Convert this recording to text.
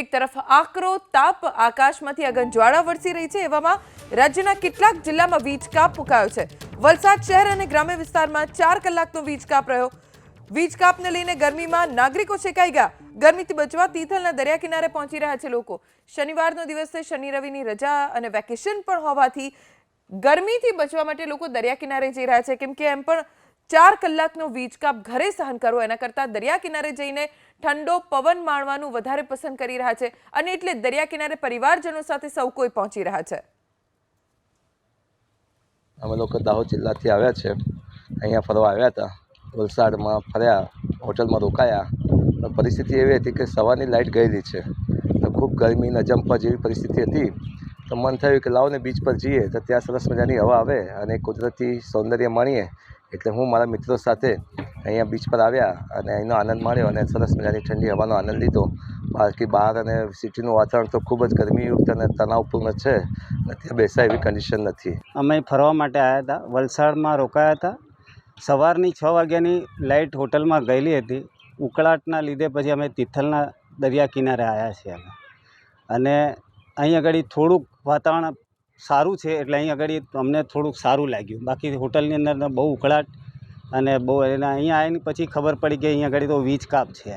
એક તરફ આકરો, તાપ આકાશમાંથી અગન જ્વાળા વરસી રહી છે, એવામાં રાજ્યના કેટલાક જિલ્લામાં વીજ કાપ ફૂંકાયો છે. વલસાડ શહેર અને ગ્રામ્ય વિસ્તારમાં ચાર કલાકનો વીજ કાપ રહ્યો. વીજ કાપને લઈને ગરમીમાં નાગરિકો શેકાઈ ગયા. ગરમીથી બચવા તિથલના દરિયા કિનારે પહોંચી રહ્યા છે લોકો. શનિવારનો દિવસ છે શનિ રવિની રજા અને વેકેશન પણ હોવાથી ગરમીથી બચવા માટે લોકો દરિયા કિનારે જઈ રહ્યા છે. કેમ કે એમ પણ ચાર કલાકનો વીજ કાપ ઘરે સહન કરવો એના કરતાં દરિયા કિનારે જઈને ઠંડો પવન માણવાનું વધારે પસંદ કરી રહ્યા છે. અને એટલે દરિયા કિનારે પરિવારજનો સાથે સૌ કોઈ પહોંચી રહ્યા છે. અમે લોકો દાહોદ જિલ્લાથી આવ્યા છે. અહીંયા ફરવા આવ્યા હતા. વલસાડમાં ફર્યા, હોટલમાં રોકાયા. પરિસ્થિતિ એવી હતી કે સવારની લાઇટ ગયેલી છે. તો ખૂબ ગરમી નજંપા જેવી પરિસ્થિતિ હતી. તો મન થયું કે લાવો ને બીચ પર જઈએ, તો ત્યાં સરસ મજાની હવા આવે અને કુદરતી સૌંદર્ય માણીએ. એટલે હું મારા મિત્રો સાથે અહીંયા બીચ પર આવ્યા અને અહીંનો આનંદ માણ્યો અને સરસ મજાની ઠંડી હવાનો આનંદ લીધો. બાકી બહાર અને સિટીનું વાતાવરણ તો ખૂબ જ ગરમીયુક્ત અને તણાવપૂર્ણ છે અને ત્યાં બેસાય એવી કન્ડિશન નથી. અમે ફરવા માટે આવ્યા હતા. વલસાડમાં રોકાયા હતા. સવારની છ વાગ્યાની લાઇટ હોટલમાં ગયેલી હતી. ઉકળાટના લીધે પછી અમે તિથલના દરિયા કિનારે આવ્યા છીએ અને અહીં આગળ થોડુંક વાતાવરણ સારું છે એટલે અહીં આગળ અમને થોડુંક સારું લાગ્યું. બાકી હોટલની અંદર બહુ ઉકળાટ અને બહુ એના અહીંયા આવીને પછી ખબર પડી કે અહીં આગળ તો વીજ કાપ છે.